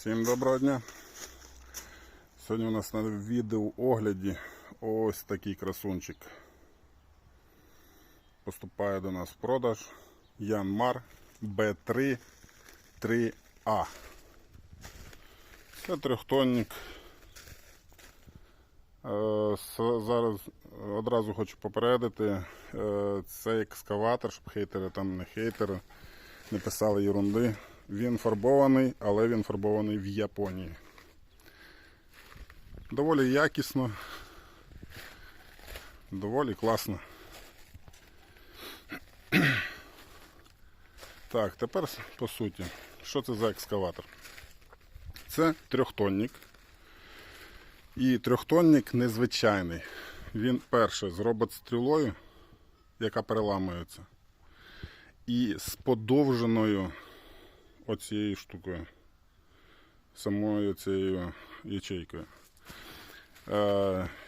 Всім доброго дня. Сьогодні у нас на відеоогляді ось такий красунчик. Поступає до нас в продаж Янмар B3 3А. Це трьохтонник. Е, Зараз одразу хочу попередити, е, цей екскаватор, щоб хейтери там не хейтери, не писали ерунди. Він фарбований, але він фарбований в Японії. Доволі якісно, доволі класно. Так, тепер по суті, що це за екскаватор? Це трьохтонник. І трьохтонник незвичайний. Він перше з робот-стрілою, яка переламується, і з подовженою оцією штукою, самою цією ячейкою.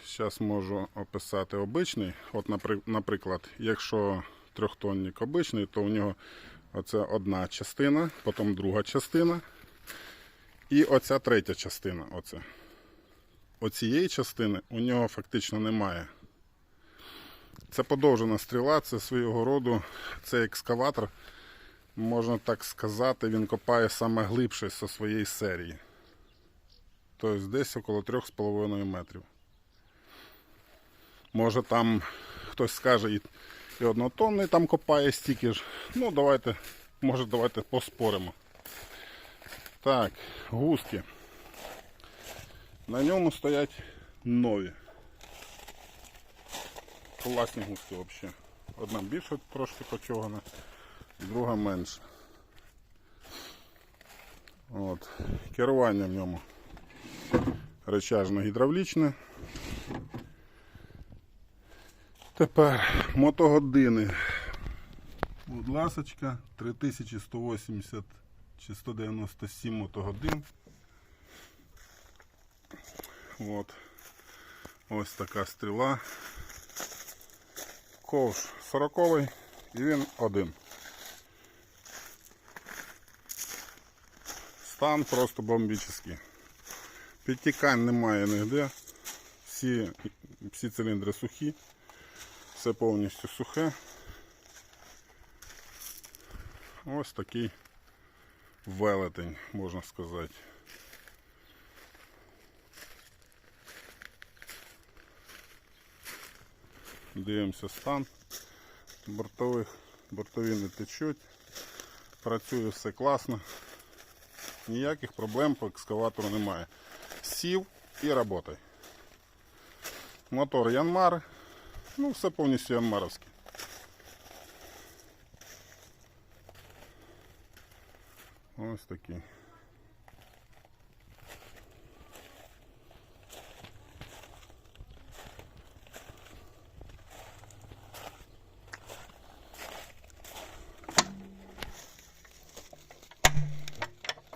Зараз можу описати обичний. От, наприклад, якщо трьохтонник обичний, то у нього оце одна частина, потім друга частина. І оця третя частина. Оце. Оцієї частини у нього фактично немає. Це подовжена стріла, це свого роду, це екскаватор можна так сказати, він копає саме глибше зі своєї серії. Тобто десь около 3,5 метрів. Може там хтось скаже і, і однотонний там копає стільки ж. Ну, давайте, може, давайте поспоримо. Так, гуски. На ньому стоять нові. Класні гуски взагалі. Одна більше трошки почогана друга менше. От. Керування в ньому речажно-гідравлічне. Тепер мотогодини. Будь ласочка, 3180 чи 197 мотогодин. От. Ось така стріла. Ковш 40 і він один. Стан просто бомбічний. Підтікань немає ніде. Всі, всі циліндри сухі. Все повністю сухе. Ось такий велетень, можна сказати. Дивимося стан бортових. Бортові не течуть. Працює все класно. Ніяких проблем по екскаватору немає. Сів і роботай. Мотор Янмар. Ну, все повністю янмаровське. Ось такий.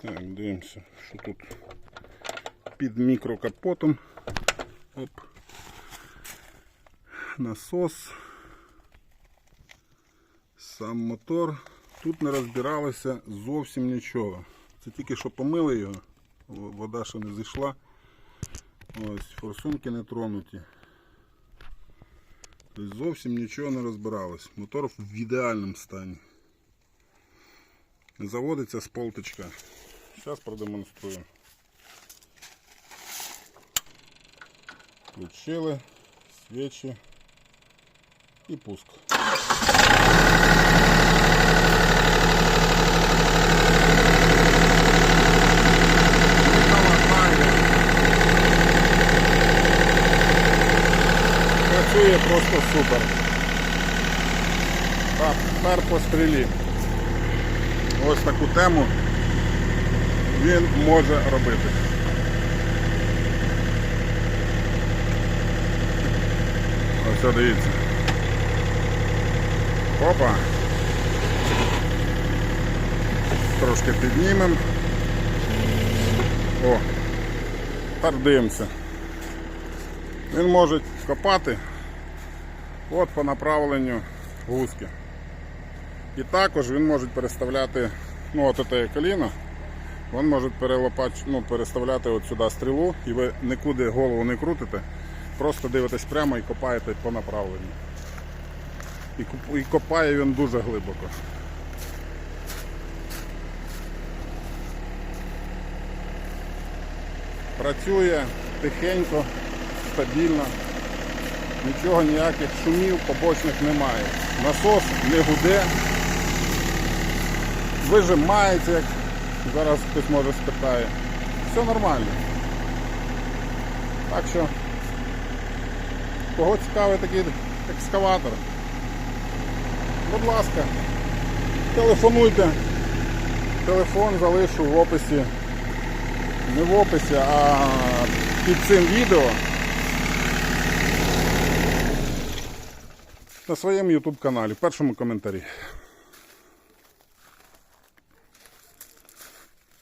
Так, дивимося, що тут під мікрокапотом. Оп. Насос. Сам мотор. Тут не розбиралося зовсім нічого. Це тільки що помили його, вода ще не зійшла. Ось, форсунки не тронуті. Тобто зовсім нічого не розбиралось. Мотор в ідеальному стані. Заводиться з полточка. Зараз продемонструю. Включили, свічі і пуск. Працює просто супер. Так, тепер по стрілі. Ось таку тему Він може робити. Ось дивіться. Опа. Трошки піднімемо. О, дивимося. Він може копати от по направленню гуски. І також він може переставляти ну, от це коліно Він може ну, переставляти от сюди стрілу, і ви нікуди голову не крутите, просто дивитесь прямо і копаєте по направленню. І копає він дуже глибоко. Працює тихенько, стабільно, нічого ніяких шумів побочних немає. Насос не гуде, вижимається, як зараз хтось може спитає. Все нормально. Так що, кого цікавий такий екскаватор, будь ласка, телефонуйте. Телефон залишу в описі. Не в описі, а під цим відео. На своєму YouTube каналі, в першому коментарі.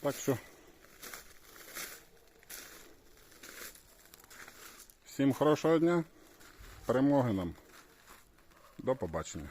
Так що. Всім хорошого дня. Перемоги нам. До побачення.